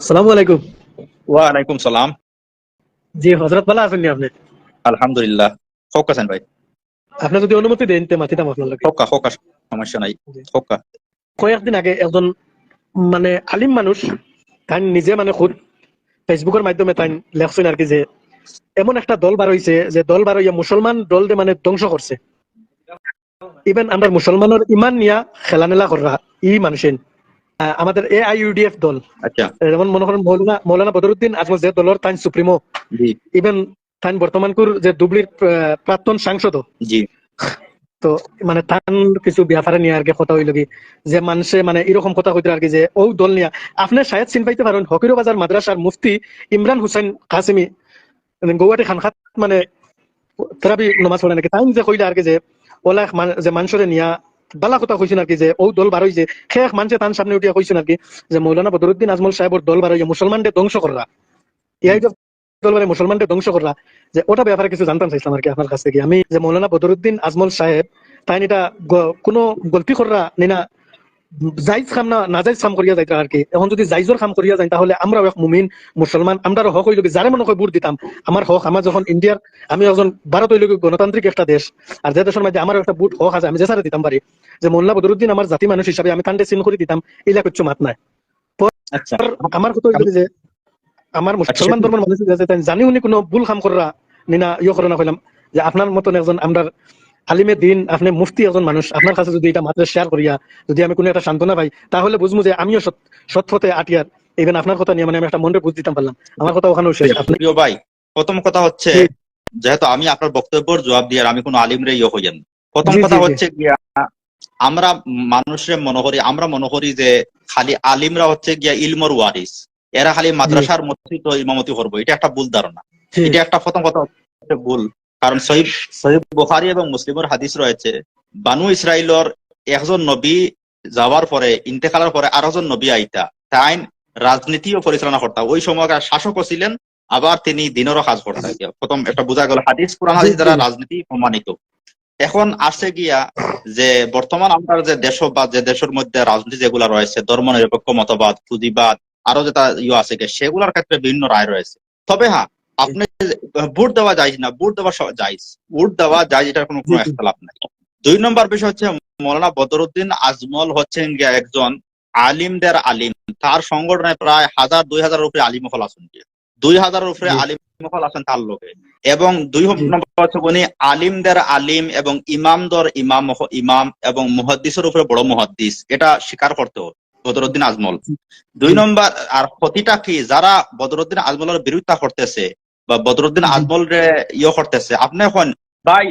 সালামু আলাইকুম। ওয়ালাইকুম সালাম। জি হজরত ভালো আছেন আপনি? আলহামদুলিল্লাহ। হোক আছেন ভাই। আপনি যদি অনুমতি দেন তে মাতিতাম আপনার লগে। হোকা হোকা সমস্যা নাই। হোকা। কয়েকদিন আগে একজন মানে আলিম মানুষ তাই নিজে মানে খুদ ফেসবুকের মাধ্যমে তাই লেখছেন আর কি যে এমন একটা দল বার হইছে যে দল বার হইয়া মুসলমান দল দিয়ে মানে ধ্বংস করছে। ইভেন আমরা মুসলমানের ইমান নিয়া খেলা খেলানেলা করা ই মানুষের আমাদের এ আই ইউডিএফ দল। আচ্ছা। যেমন মনে করেন মৌলানা মৌলানা বদরুদ্দিন আজমল যে দলের তাই সুপ্রিমো ইভেন তাই বর্তমানকুর যে দুবলির প্রাক্তন সাংসদ। জি। তো মানে তান কিছু ব্যাপারে নিয়ে আর কি কথা হইল কি যে মানুষে মানে এরকম কথা কইতে আর কি যে ও দল নিয়ে। আপনি শায়দ চিন পাইতে পারেন হকিরো বাজার মাদ্রাসার মুফতি ইমরান হুসাইন কাসিমি মানে গৌহাটি খানখাত মানে তেরাবি নমাজ পড়ে নাকি তাই যে কইলে আর কি যে ওলা যে মানুষরে নিয়া বালা কথা কইছেন আর কি যে ও দল বার হইছে শেষ মানুষে তান সামনে উঠিয়া কইছেন আর কি যে, মৌলানা বদরুদ্দিন আজমল সাহেবর দল বার হইয়া মুসলমানদের ধ্বংস করা ইয়াই যে দল বারে মুসলমানদের ধ্বংস করা যে, ওটা ব্যাপারে কিছু জানতাম চাইছিলাম আর কি আপনার কাছ থেকে। আমি যে, মৌলানা বদরুদ্দিন আজমল সাহেব তাই এটা কোনো গলতি করা নিনা জাইজ খাম না নাজাইজ খাম করিয়া যাইতা আর কি। এখন যদি জাইজর খাম করিয়া যাই তাহলে আমরাও এক মুমিন মুসলমান আমরা হক হইল কি যারে মনে হয় ভোট দিতাম। আমার হক আমার যখন ইন্ডিয়ার আমি একজন ভারত হইল কি গণতান্ত্রিক একটা দেশ। আর যে দেশের মধ্যে আমার একটা বুট হক আছে আমি যে সারে দিতাম পারি যে মোল্লা বদরুদ্দিন আমার জাতি মানুষ হিসাবে আমি তান্ডে চিন করে দিতাম ইলা কিচ্ছু মাত নাই। আচ্ছা। আমার কথা হইল যে আমার মুসলমান ধর্মের মানুষ জানি উনি কোনো ভুল খাম করা নিনা ইয়ে করে না কইলাম যে আপনার মতন একজন আমরা আলিমে দিন আপনি মুফতি একজন মানুষ আপনার কাছে যদি এটা মাত্র শেয়ার করিয়া যদি আমি কোনো একটা সান্ত্বনা পাই তাহলে বুঝব যে আমিও সৎ- পথে আটিয়ার। ইভেন আপনার কথা নিয়ে মানে আমি একটা মনে বুঝ দিতাম পারলাম। আমার কথা ওখানেও শেষ। আপনি প্রিয় ভাই প্রথম কথা হচ্ছে যেহেতু আমি আপনার বক্তব্যের জবাব দিয়ে আমি কোনো আলিমরে ইয়ে হইয়েন প্রথম কথা হচ্ছে গিয়া আমরা মানুষের মনে করি আমরা মনে করি যে খালি আলিমরা হচ্ছে গিয়া ইলমর ওয়ারিস। এরা খালি মাদ্রাসার ও ইমামতি করব। এটা একটা ভুল ধারণা। এটা একটা প্রথম কথা হচ্ছে ভুল। কারণ সহিব সহিব বুখারী এবং মুসলিমের হাদিস রয়েছে বানু ইসরায়েলর একজন নবী যাওয়ার পরে ইন্তেকালের পরে আরও জন নবী আইতা। তাই রাজনীতিও পরিচালনা করতা ওই সময়কার শাসকও ছিলেন আবার তিনি দিনেরও কাজ করতেন প্রথম একটা বোঝা গেল হাদিস কোরআন হাদিস দ্বারা রাজনীতি প্রমাণিত এখন আসে গিয়া যে বর্তমান আমরা যে দেশ বা যে দেশের মধ্যে রাজনীতি যেগুলা রয়েছে ধর্ম নিরপেক্ষ মতবাদ, পুঁজিবাদ, আরও যেটা ইয়ে আছে সেগুলোর ক্ষেত্রে বিভিন্ন রায় রয়েছে তবে হ্যাঁ আপনি ভোট দেওয়া যায় না ভোট দেওয়া যাইজ ভোট দেওয়া যায় এটার কোনো কোনো। একতলাপ নাই। দুই নম্বর বিষয় হচ্ছে মৌলানা বদরুদ্দিন আজমল হচ্ছেন একজন আলিমদের আলিম। তার সংগঠনে প্রায় হাজার দুই হাজার উপরে আলিম হল গিয়া। দুই হাজারের উপরে আলিম হল আছেন তার লোকে। এবং দুই। নম্বর হচ্ছে উনি আলিমদের আলিম এবং ইমামদর ইমাম ইমাম এবং মুহাদ্দিসের উপরে বড় মুহাদ্দিস। এটা স্বীকার করতে হবে বদরুদ্দিন আজমল। দুই নম্বর আর ক্ষতিটা কি? যারা বদরুদ্দিন আজমলের বিরোধিতা করতেছে বা বদরুদ্দিন। আজমল রে ইয়ে করতেছে। আপনি এখন ভাই।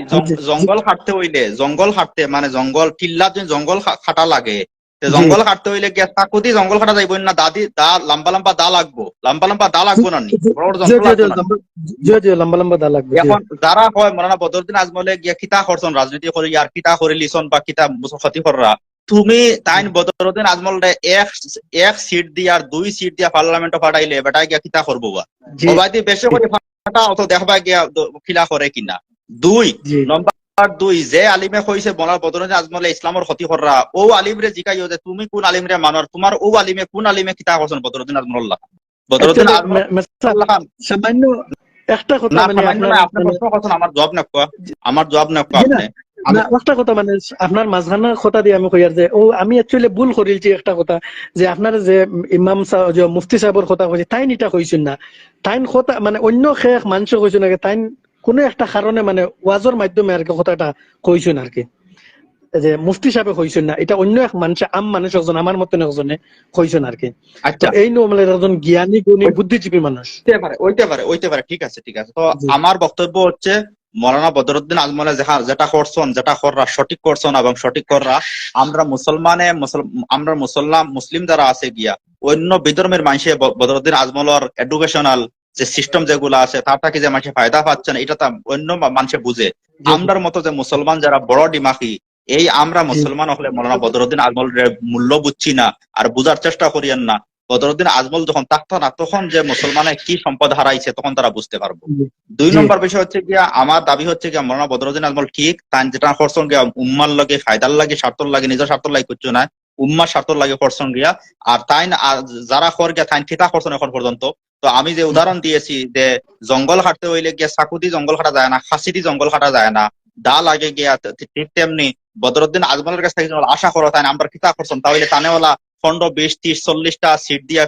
জঙ্গল কাটতে হইলে জঙ্গল কাটতে মানে জঙ্গল টিল্লা যদি জঙ্গল খা- কাটা লাগে। জঙ্গল কাটতে হইলে গিয়ে চাকুদি জঙ্গল কাটা যাইব না দাদি দা লম্বা লম্বা দা লাগবো। লম্বা লম্বা দা লাগবো না? লম্বা- লম্বা দা লাগবে এখন যারা হয় মরানা বদরুদ্দিন আজমলে গিয়া কিতা করছন রাজনীতি করে আর কিতা করে লিছন বা কিতা ক্ষতি কররা তুমি তাইন বদরুদ্দিন আজমল রে এক এক সিট দিয়া আর দুই সিট দিয়া পার্লামেন্ট ফাটাইলে বেটা গিয়া কিতা করব বা বেশি করে ফাটা অত দেখবা গিয়া খিলা করে কিনা। দুই নম্বর দুই যে আলিমে কইছে বলার বদরুদ্দিন আজমলে ইসলামের ক্ষতি কররা ও আলিম রে জিকাইও যে তুমি কোন আলিম রে মানর তোমার ও আলিমে কোন আলিমে কিতা করছেন বদরুদ্দিন আজমল্লাহ বদরুদ্দিন মেসার, সামান্য একটা কথা মানে সামান্য আপনার- প্রশ্ন করছেন আমার জবাব না কোয়া আমার জবাব না কোয়া আপনি। একটা কথা মানে আপনার মাঝখানের কথা দিয়ে আমি কইয়ার যে ও আমি অ্যাকচুয়ালি ভুল করিলছি একটা কথা যে আপনার যে ইমাম সাহেব যে মুফতি সাহেবের কথা কইছে তাই নিটা কইছেন না। তাইন কথা মানে অন্য শেষ মানুষ কইছেন নাকি তাইন কোনো একটা কারণে মানে ওয়াজর মাধ্যমে আর কি কথাটা কইছেন আর কি। যে মুফতি সাহেবে কইছেন না এটা অন্য এক মানুষ আম মানুষ একজন আমার মতন একজনে কইছেন আর কি। আচ্ছা। এই নো মানে একজন জ্ঞানী গুণী বুদ্ধিজীবী মানুষ। হইতে পারে হইতে পারে হইতে পারে ঠিক আছে ঠিক আছে। তো আমার বক্তব্য হচ্ছে মৌলানা বদরুদ্দিন আজমলে যাহা যেটা করছন যেটা কররা সঠিক করছন এবং সঠিক কররা আমরা মুসলমানে মুসল- আমরা মুসলমান মুসলিম যারা আছে গিয়া অন্য বিধর্মের মানুষে বদরুদ্দিন আজমলর এডুকেশনাল যে সিস্টেম যেগুলো আছে তার থেকে যে মানুষে ফায়দা পাচ্ছে না এটা তো অন্য মানুষে বুঝে। আমরার মতো যে মুসলমান যারা বড় ডিমাকি এই আমরা মুসলমান হলে মৌলানা বদরুদ্দিন আজমল মূল্য বুঝছি না আর বুঝার চেষ্টা করিয়েন না। বদরুদ্দিন আজমল যখন থাকতো না তখন যে মুসলমানের কি সম্পদ হারাইছে তখন তারা বুঝতে পারব। দুই নম্বর বিষয় হচ্ছে গিয়া আমার দাবি হচ্ছে গিয়া মৌলানা বদরুদ্দিন আজমল ঠিক তান যেটা করছেন গিয়া উম্মার লাগে ফায়দার লাগে স্বার্থর লাগে নিজের স্বার্থর লাগে করছ না উম্মা স্বার্থর লাগে করছেন গিয়া আর তাই যারা খর গিয়া তাই ঠিকা করছেন এখন পর্যন্ত। তো আমি যে উদাহরণ দিয়েছি যে জঙ্গল কাটতে হইলে গিয়া চাকুতি জঙ্গল কাটা যায় না খাসিটি জঙ্গল কাটা যায় না দা লাগে গিয়া ঠিক তেমনি বদরুদ্দিন আজমলের কাছ থেকে আশা করো তাই না আমরা কিতা করছেন তাহলে তানেওয়ালা পনেরো বিশ ত্রিশ চল্লিশটা সিট দিয়া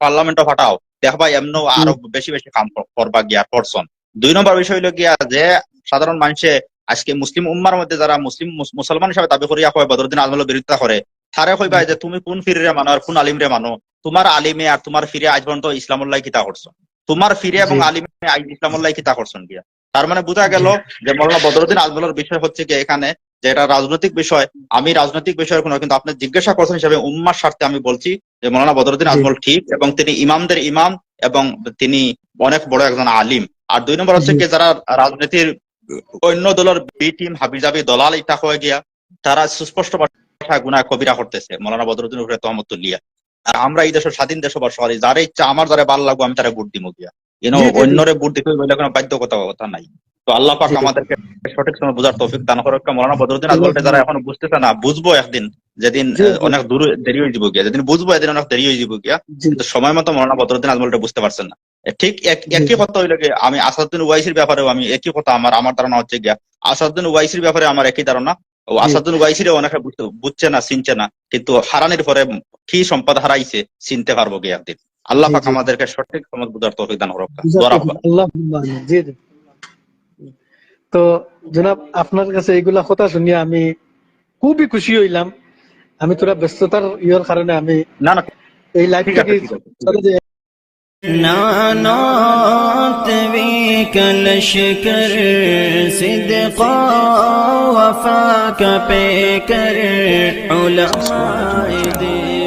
পার্লামেন্টও ফাটাও দেখবা এমনও আরও বেশি বেশি কাম করবা গিয়া করছেন দুই নম্বর বিষয় হইল গিয়া যে সাধারণ মানুষে আজকে মুসলিম উম্মার মধ্যে যারা মুসলিম মুসলমান হিসাবে দাবি করিয়া হয় বদরুদ্দিন আজমলের বিরোধিতা করে তারে কইবা যে তুমি কোন ফিরে মানো আর কোন আলিমরে মানো তোমার আলিমে আর তোমার ফিরে আজ পর্যন্ত ইসলামুল্লাহ কিতা করছ তোমার ফিরে এবং আলিমে আজ ইসলামুল্লাহ কিতা করছেন গিয়া। তার মানে বোঝা গেল যে মৌলানা বদরুদ্দিন আজমলের বিষয় হচ্ছে কি এখানে যে এটা রাজনৈতিক বিষয় আমি রাজনৈতিক বিষয়ের কোনো কিন্তু আপনি জিজ্ঞাসা করছেন হিসাবে উম্মার স্বার্থে আমি বলছি যে মৌলানা বদরুদ্দিন আজমল ঠিক এবং তিনি ইমামদের ইমাম এবং তিনি অনেক বড় একজন আলিম। আর দুই নম্বর হচ্ছে কি যারা রাজনীতির অন্য দলের বি টিম হাবিজাবি দলাল ইটা হয়ে গিয়া তারা সুস্পষ্ট ভাষায় কবিরা করতেছে মৌলানা বদরুদ্দিন উপরে তহমত তুলিয়া আর আমরা এই দেশের স্বাধীন দেশ বা সরি যারা ইচ্ছা আমার যারা ভালো লাগবো আমি তারা ভোট দিব গিয়া। জি। অন্যরে ভোট দিতে কোনো বাধ্যকতা কথা নাই। তো আল্লাহ পাক। আমাদেরকে সঠিক সময় বোঝার তৌফিক দান করুক। মৌলানা বদরুদ্দিন আজমলকে যারা এখনও বুঝতেছে না বুঝব একদিন যেদিন অনেক দূর দেরি হয়ে যাব গিয়া। যেদিন বুঝব এদিন অনেক দেরি হয়ে যাব গিয়া। কিন্তু সময় মতো মৌলানা বদরুদ্দিন আজমলটা বুঝতে পারছেন না। ঠিক এক- একই কথা হইলে গিয়ে আমি আসাদুদ্দিন ওয়াইসির ব্যাপারেও আমি একই কথা আমার আমার ধারণা হচ্ছে গিয়া আসাদুদ্দিন ওয়াইসির ব্যাপারে আমার একই ধারণা। ও। আসাদুদ্দিন ওয়াইসিরে অনেকে বুঝছে না চিনছে না কিন্তু হারানির পরে কি সম্পদ হারাইছে চিনতে পারব গিয়ে একদিন। আল্লাহ পাক আমাদেরকে সঠিক সময় বুঝার তৌফিক দান করুক বুঝার দোয়া তৌফিক। রাখবা। আল্লাহুম্মা আমিন। জি জি তো জনাব আপনার কাছে এইগুলা কথা শুনিয়ে আমি খুবই খুশি হইলাম আমি তোরা ব্যস্ততার ইয়ের কারণে আমি না না এই লাইভ ঠিক থেকে আছে ঠিক আছে, ঠিক আছে যে نانات بك لشكر صدقا وفاك بكر علماء دين